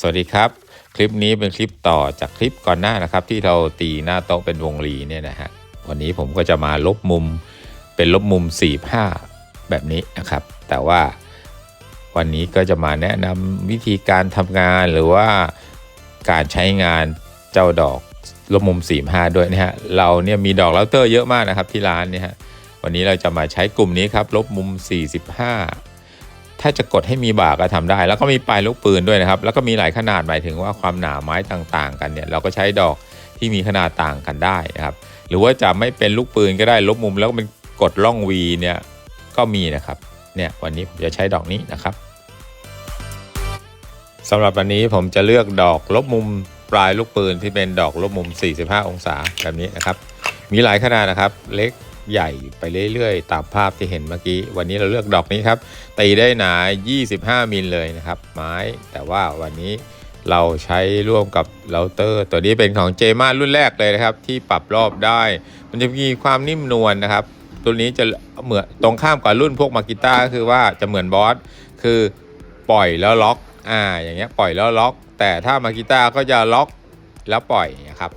สวัสดีครับ คลิปนี้เป็นคลิปต่อจากคลิปก่อนหน้านะครับ ที่เราตีหน้าโต๊ะเป็นวงรีเนี่ยนะฮะวันนี้ผมก็จะมาลบมุมเป็นลบมุม4แบบนี้นะครับ แต่ว่าวันนี้ก็จะมาแนะนำวิธีการทำงานหรือว่าการใช้งานเจ้าดอกลบมุม 45 ด้วยนะฮะเราเนี่ยมีดอกเลาเตอร์เยอะมากนะครับที่ร้านเนี่ยฮะวันนี้เราจะมาใช้กลุ่มนี้ครับลบมุม 45 ถ้าจะกดให้มีบ่าก็ทำได้ แล้วก็มีปลายลูกปืนด้วยนะครับ แล้วก็มีหลายขนาดหมายถึงว่าความหนาไม้ต่างๆ กันเนี่ยเราก็ใช้ดอกที่มีขนาดต่างกันได้นะครับ หรือว่าจะไม่เป็นลูกปืนก็ได้ลบมุมแล้วก็เป็นกดล่องวีเนี่ยก็มีนะครับเนี่ยวันนี้ผมจะใช้ดอกนี้นะครับสำหรับวันนี้ผมจะเลือกดอกลบมุมปลายลูกปืนที่เป็นดอกลบมุม 45 องศาแบบนี้นะครับ มีหลายขนาดนะครับ เล็ก ใหญ่ไปเรื่อยๆ ตามภาพที่เห็นเมื่อกี้ วันนี้เราเลือกดอกนี้ครับ ตีได้หนา 25 มิลเลยนะครับ ไม้ แต่ว่าวันนี้เราใช้ร่วมกับเราเตอร์ ตัวนี้เป็นของเจมารุ่นแรกเลยนะครับ ที่ปรับรอบได้ มันจะมีความนิ่มนวลนะครับ ตัวนี้จะเหมือนตรงข้ามกับรุ่นพวกมากิต้าก็คือว่าจะเหมือนบอสคือปล่อยแล้วล็อกอ่าอย่างเงี้ยปล่อยแล้วล็อก แต่ถ้ามากิต้าก็จะล็อกแล้วปล่อยนะครับ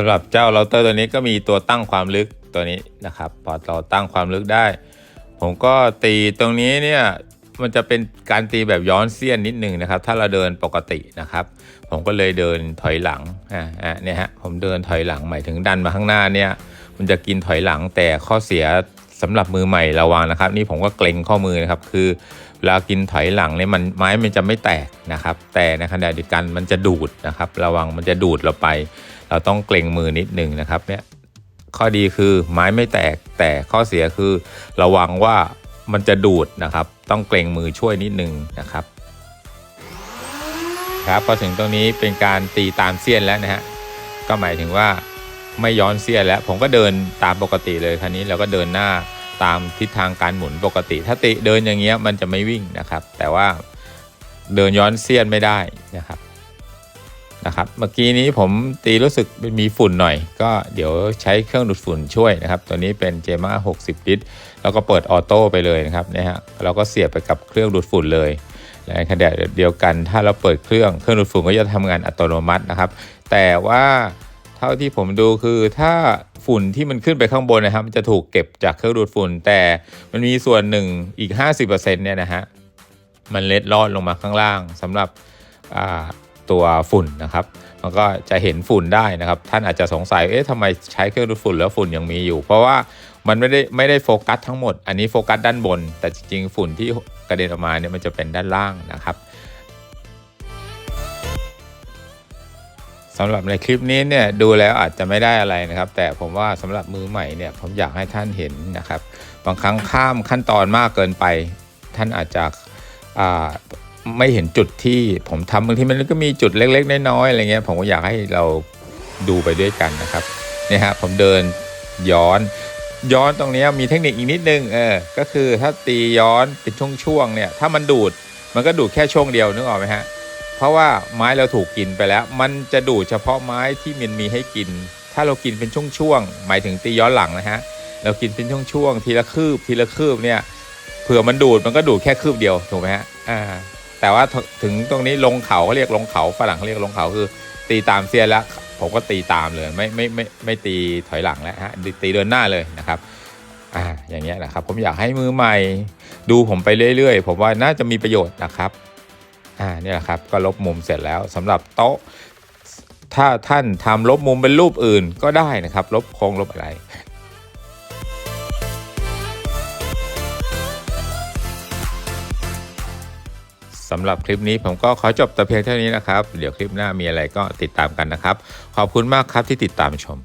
สำหรับเจ้าเราเตอร์ตัวนี้ก็มีตัวตั้งความลึกตัวนี้นะครับพอเราตั้งความลึกได้ ผมก็ตีตรงนี้เนี่ยมันจะเป็นการตีแบบย้อนเสี้ยนนิดหนึ่งนะครับ ถ้าเราเดินปกตินะครับ ผมก็เลยเดินถอยหลังอ่าอ่าเนี่ยฮะผมเดินถอยหลังหมายถึงดันมาข้างหน้าเนี่ยมันจะกินถอยหลังแต่ข้อเสียสำหรับมือใหม่ระวังนะครับ นี่ผมก็เกรงข้อมือนะครับ คือเวลากินถอยหลังเนี่ยมันไม้มันจะไม่แตกนะครับ แต่ในขณะเดียวกันมันจะดูดนะครับ ระวังมันจะดูดเราไป เราต้องเกรงมือนิดนึงนะครับเนี่ยข้อดีคือไม้ไม่แตกแต่ข้อเสียคือ ระวังว่ามันจะดูดนะครับ ต้องเกรงมือช่วยนิดนึงนะครับ ครับพอถึงตรงนี้เป็นการตีตามเสี้ยนแล้วนะฮะก็หมายถึงว่าไม่ย้อนเสี้ยนแล้ว ผมก็เดินตามปกติเลยครานี้เราก็เดินหน้าตามทิศทางการหมุนปกติ ถ้าติเดินอย่างเงี้ยมันจะไม่วิ่งนะครับ แต่ว่าเดินย้อนเสี้ยนไม่ได้นะครับ นะครับ เมื่อกี้นี้ผมตีรู้สึกมีฝุ่นหน่อย ก็เดี๋ยวใช้เครื่องดูดฝุ่นช่วยนะครับ ตัวนี้เป็นเจมา60 ลิตร แล้วก็เปิดออโต้ไปเลยนะครับนี่ฮะเราก็เสียบไปกับเครื่องดูดฝุ่นเลยและขณะเดียวกันถ้าเราเปิดเครื่องเครื่องดูดฝุ่นก็จะทำงานอัตโนมัตินะครับ แต่ว่าเท่าที่ผมดูคือถ้าฝุ่นที่มันขึ้นไปข้างบนนะครับมันจะถูกเก็บจากเครื่องดูดฝุ่น แต่มันมีส่วนหนึ่งอีก 50%เนี่ยนะฮะมันเล็ดลอดลงมาข้างล่างสำหรับ ตัวฝุ่นนะครับ มันก็จะเห็นฝุ่นได้นะครับ ท่านอาจจะสงสัย เอ๊ะทำไมใช้เครื่องดูดฝุ่นแล้วฝุ่นยังมีอยู่ เพราะว่ามันไม่ได้ไม่ได้โฟกัสทั้งหมด อันนี้โฟกัสด้านบน แต่จริงๆฝุ่นที่กระเด็นออกมาเนี่ยมันจะเป็นด้านล่างนะครับสำหรับในคลิปนี้เนี่ยดูแล้วอาจจะไม่ได้อะไรนะครับ แต่ผมว่าสำหรับมือใหม่เนี่ยผมอยากให้ท่านเห็นนะครับ บางครั้งข้ามขั้นตอนมากเกินไป ท่านอาจจะ ไม่เห็นจุดที่ผมทำบางทีมันก็มีจุดเล็ก ๆ น้อยๆอะไรเงี้ยผมก็อยากให้เราดูไปด้วยกันนะครับเนี่ยฮะผมเดินย้อนย้อนตรงนี้มีเทคนิคอีกนิดนึงเออก็คือถ้าตีย้อนเป็นช่วงๆเนี่ยถ้ามันดูดมันก็ดูดแค่ช่วงเดียวนึกออกไหมฮะเพราะว่าไม้เราถูกกินไปแล้ว มันจะดูดเฉพาะไม้ที่มันมีให้กิน ถ้าเรากินเป็นช่วงๆหมายถึงตีย้อนหลังนะฮะเรากินเป็นช่วงๆทีละคืบทีละคืบเนี่ยเผื่อมันดูดมันก็ดูดแค่คืบเดียวถูกไหมฮะอ่า แต่ว่าถึงตรงนี้ลงเขาเขาเรียกลงเขาฝรั่งเขาเรียกลงเขาคือ ตีตามเสียนแล้ว ผมก็ตีตามเลยไม่ไม่ไม่ไม่ตีถอยหลังแล้วฮะตีเดินหน้าเลยนะครับอ่าอย่างเงี้ยนะครับ ผมอยากให้มือใหม่ดูผมไปเรื่อยๆ ผมว่าน่าจะมีประโยชน์นะครับอ่านี่แหละครับก็ลบมุมเสร็จแล้วสำหรับโต๊ะถ้าท่านทำลบมุมเป็นรูปอื่นก็ได้นะครับ ลบโค้งลบอะไร สำหรับคลิปนี้ผมก็ขอจบแต่เพียงเท่านี้นะครับ เดี๋ยวคลิปหน้ามีอะไรก็ติดตามกันนะครับ ขอบคุณมากครับที่ติดตามชม